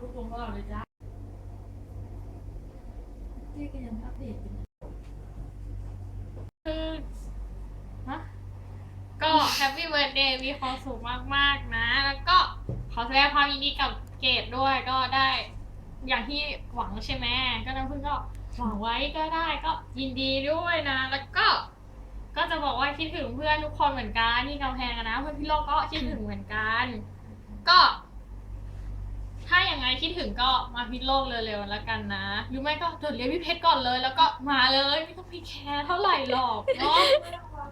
ลูกวงตลอดเลยจ้าเจ๊ก็ยังอัปเดตอยู่นะคือฮะก็แฮปปี้เบิร์ดเดย์มีความสุขมากๆนะ แล้วก็ขอแสดงความยินดีกับเกดด้วยก็ได้ อย่างที่หวังใช่ไหมก็น้ำพึ่งก็หวังไว้ก็ได้ก็ยินดีด้วยนะ แล้วก็ ก็จะบอกว่าคิดถึงเพื่อนทุกคนเหมือนกันที่กำแพงอะนะเพื่อนพี่โลกก็คิดถึงเหมือนกัน ก็ ถ้าอย่างไงคิดถึงก็มาพิษโลกเร็วๆแล้วกันนะหรือไม่ก็จดเรียนพี่เพชรก่อนเลย แล้วก็มาเลยไม่ต้องไปแคร์เท่าไหร่หรอกเนาะ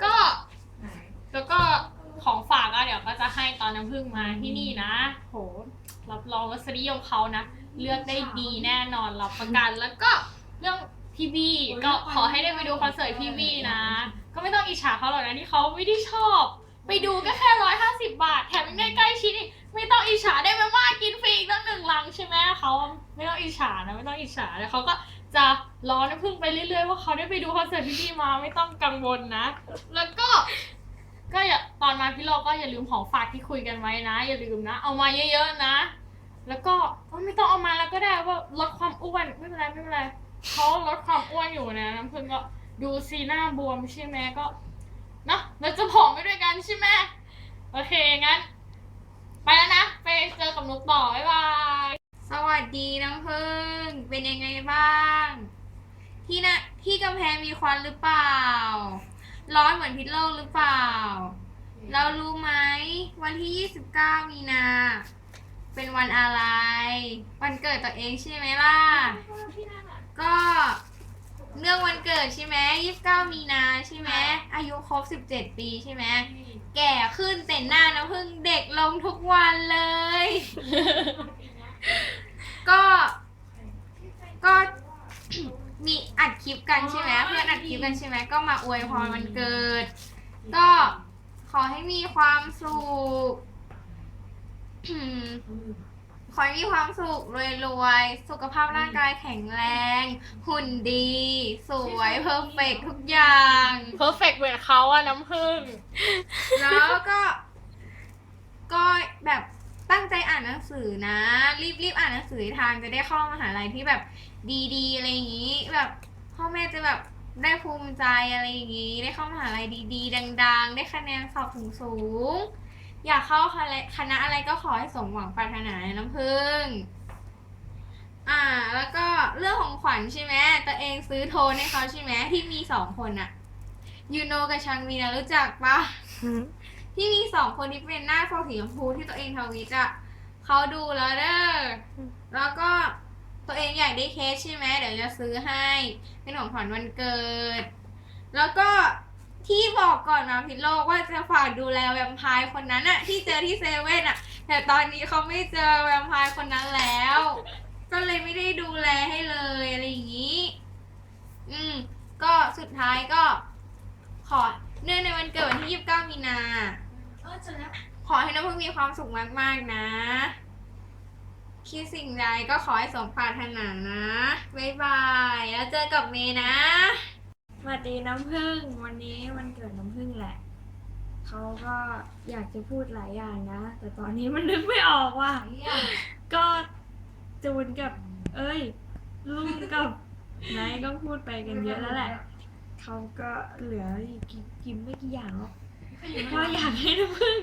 ก็ แล้วก็ของฝากอะเดี๋ยวก็จะให้ตอนน้ำพึ่งมาที่นี่นะ โห รับรองรสนิยมเขานะ เลือกได้ดีแน่นอนรับประกัน แล้วก็เรื่องพี่บีก็ขอให้ได้ไปดูคอนเสิร์ตพี่บีนะ ก็ไม่ต้องอิจฉาเขาหรอกนะที่เขาไม่ได้ชอบ ไปดูก็แค่ร้อยห้าสิบาท แถมยังได้ใกล้ชิดอีก ไม่ต้องอิจฉาได้มาม่ากินฟรีอีกตั้งหนึ่งลังใช่ไหมเขาไม่ต้องอิจฉานะไม่ต้องอิจฉาแล้วเขาก็จะรอน้ำพึ่งไปเรื่อยๆว่าเขาได้ไปดูคอนเสิร์ตพี่บีมาไม่ต้องกังวลนะ แล้วก็ ก็อย่าตอนมาพี่โลก็อย่าลืมของฝากที่คุยกันไว้นะ อย่าลืมนะ เอามาเยอะๆนะ แล้วก็ไม่ต้องเอามาแล้วก็ได้ว่าลดความอ้วนไม่เป็นไรไม่เป็นไรเขาลดความอ้วนอยู่นะน้ำพึ่งก็ดูซีหน้าบวมใช่ไหมก็เนอะเราจะผอมไปด้วยกันใช่ไหมโอเคงั้น ไปแล้วนะ ไปเจอกับนุกต่อ บ๊ายบาย สวัสดีน้ำพึ่ง เป็นยังไงบ้าง ที่นะที่กำแพงมีควันหรือเปล่า ร้อนเหมือนพิษโลกหรือเปล่า เรารู้ไหมวันที่ 29 มีนา เป็นวันอะไร วันเกิดตัวเองใช่ไหมล่ะ ก็เรื่องวันเกิดใช่ไหม29 มีนาใช่ไหม อายุครบ 17 ปีใช่ไหมแก่ขึ้นแต่หน้าน้ำพึ่งเด็กลงทุกวันเลย ก็ก็มีอัดคลิปกันใช่ไหมเพื่อนอัดคลิปกันใช่ไหมก็มาอวยพรวันเกิด ก็ขอให้มีความสุข ขอให้มีความสุขรวยๆ สุขภาพร่างกายแข็งแรง หุ่นดี สวยเพอร์เฟกทุกอย่าง เพอร์เฟกเหมือนเขาอะน้ำพึ่งแล้วก็ ก็แบบตั้งใจอ่านหนังสือนะ รีบรีบอ่านหนังสือให้ทางจะได้เข้ามหาลัยที่แบบดีๆอะไรอย่างนี้ แบบพ่อแม่จะแบบได้ภูมิใจอะไรอย่างนี้ ได้เข้ามหาลัยดีๆ ดัง ๆ ได้คะแนนสอบสูงๆ อยากเข้าคณะคณะอะไรก็ขอให้สมหวังปรารถนานะน้ำพึ่ง อ่า แล้วก็เรื่องของขวัญใช่ไหมตัวเองซื้อโทนให้เขาใช่ไหมที่มีสองคนอะยูโนกับชังมีนะรู้จักปะที่มีสองคนที่เป็นหน้าโฟสีชมพูที่ตัวเองทวิตอะเขาดูแล้วเด้อแล้วก็ตัวเองอยากได้เคสใช่ไหมเดี๋ยวจะซื้อให้ เป็นของขวัญวันเกิด แล้วก็ ที่บอกก่อนมาพิดโลกว่าจะฝากดูแลแวมไพร์คนนั้นอะที่เจอที่เซเว่นอะแต่ตอนนี้เขาไม่เจอแวมไพร์คนนั้นแล้ว ก็เลยไม่ได้ดูแลให้เลยอะไรอย่างนี้ อืม ก็สุดท้ายก็ ขอเนื่องในวันเกิดวันที่ 29 มีนาเออจอแล้วขอให้น้องพึ่งมีความสุขมากๆนะ คิดสิ่งใดก็ขอให้สมปรารถนานะ บ๊ายบาย แล้วเจอกับเมย์นะ วัสดีน้ำผึ้งวันนี้วันเกิดน้ำผึ้งแหละ เขาก็อยากจะพูดหลายอย่างนะ แต่ตอนนี้มันนึกไม่ออกว่าก็จูนกับ เอ้ยลุงกับนายก็พูดไปกันเยอะแล้วแหละ เขาก็เหลืออีกกี่กินไม่กี่อย่างหรอกก็อยากให้น้ำผึ้ง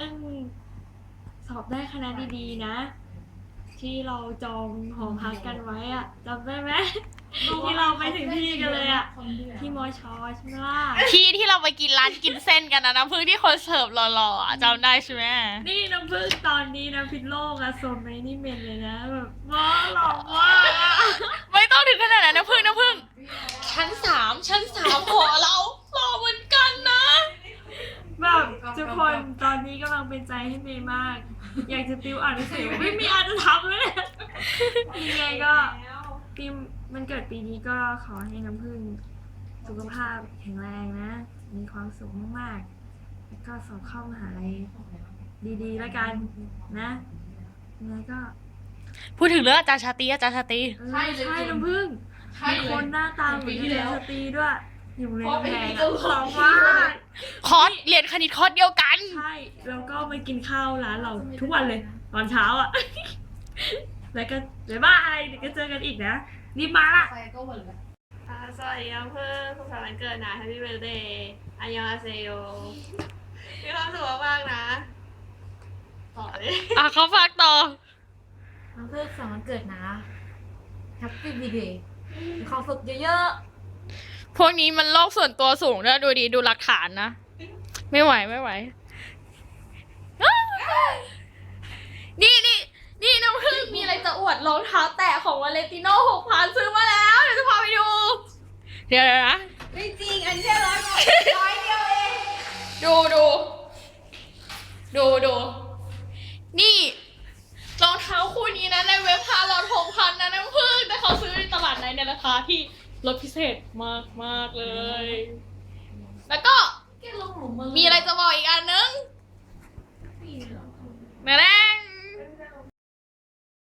อืมสอบได้คณะดีๆนะ ที่เราจองหอพักกันไว้อะจำได้ไหม ที่เราไปถึงที่กันเลยอะที่มอชอใช่ไหมล่ะที่ที่เราไปกินร้านกินเส้นกันนะน้ำพึ่งที่คนเสิร์ฟหล่อๆอะจำได้ใช่ไหมนี่น้ำพึ่งตอนนี้นะพิษโลกอะโซนไม่นี่เมนเลยนะแบบว้าหล่อมากอะไม่ต้องถึงขนาดนั้นน้ำพึ่งน้ำพึ่งชั้นสามชั้นสามขอเราหล่อเหมือนกันนะ แบบทุกคนตอนนี้กำลังเป็นใจให้เมย์มาก อยากจะติวอ่านหนังสือไม่มีอ่านจะทำเลยยังไงก็ ปีมันเกิดปีนี้ก็ขอให้น้ำพึ่งสุขภาพแข็งแรงนะ มีความสุขมากๆ แล้วก็สอบเข้ามหาลัยดีๆ แล้วกันนะยังไงก็พูดถึงเรื่องอาจารย์ชาตรีอาจารย์ชาตรีเออใช่น้ำผึ้งมีคนหน้าตาเหมือนที่เรียนสตรีด้วย อยู่ในโรงแรมอะสองว่า คอร์สเรียนคณิตคอร์สเดียวกัน ใช่ แล้วก็มากินข้าวร้านเราทุกวันเลย ตอนเช้าอะ แล้วก็บ๊ายบายเดี๋ยวก็เจอกันอีกนะรีบมาละไปก็เหมือนกันอ่าสวัสดีครับเพื่อนสุขสันต์วันเกิดนะ Happy Birthday อันยองอาเซโยมีความสุขมากๆนะต่อเลยอะเขาฝากต่อ น้ำเพื่อนสองวันเกิดนะแฮปปี้บีเดย์มีความสุขเยอะพวกนี้มันโลกส่วนตัวสูงด้วยดูดีดูหลักฐานนะ ไม่ไหวไม่ไหวอ้าวนี่นี่นี่น้ำพึ่งมีอะไรจะอวดรองเท้าแตะของวา เลติโน่หกพันซื้อมาแล้ว เดี๋ยวจะพาไปดู เดี๋ยวนะ ไม่จริง อันแค่ร้อยร้อยเดียวเอง ดูดูดูดูนี่รองเท้าคู่นี้นะในเว็บพาลดหกพันนะน้ำพึ่งแต่เขาซื้อในตลาดในในราคาที่ลดพิเศษมากมากเลย แล้วก็มีอะไรจะบอกอีกอันนึงมีเหรอแน่